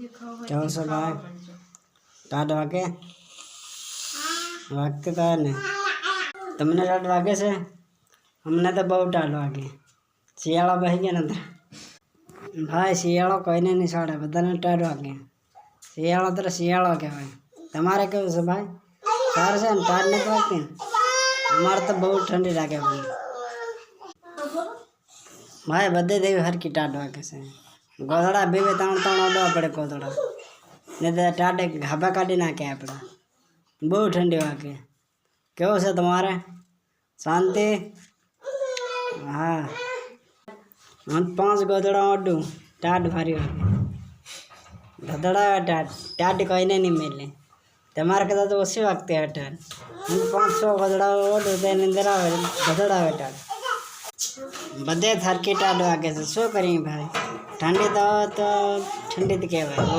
चौन सौ गाय टा डरा के। रख के कहा ने। तुमने टा डरा के से? हमने तो बहुत टा डरा के। सियाड़ा बह गया ना भाई सियाड़ा कोई नहीं साढ़े बता नहीं टा डरा के। सियाड़ा तेरा सियाड़ा क्या भाई तुम्हारे क्यों से भाई? सारे से हम टाट नहीं पाते हमारे तो बहुत ठंडी रखे भाई। भाई बदे देवी हर की टाट वाके से। ગોધડા બે બે ત્રણ ત્રણ ઓડવા પડે ગોધડા ને તો ટાઢે ગાભા કાઢી નાખે આપણે બહુ ઠંડી વાગે કેવું છે તમારે શાંતિ હા હું તો પાંચ ગોધડા ઓડું ટાઢ ભારી વાગે ગધડા ટાઢ ટાઢ કોઈને નહીં મેલે તમારે કદાચ તો ઓછી વાગતી આવે ટાઢ હું તો પાંચ છ ગોધડા ઓડું તો એની અંદર આવે ગધડા આવે ટાઢ બધે થરકી ટાઢ વાગે છે શું કરીએ ભાઈ ठंडी दवा तो ठंडी दिखेगा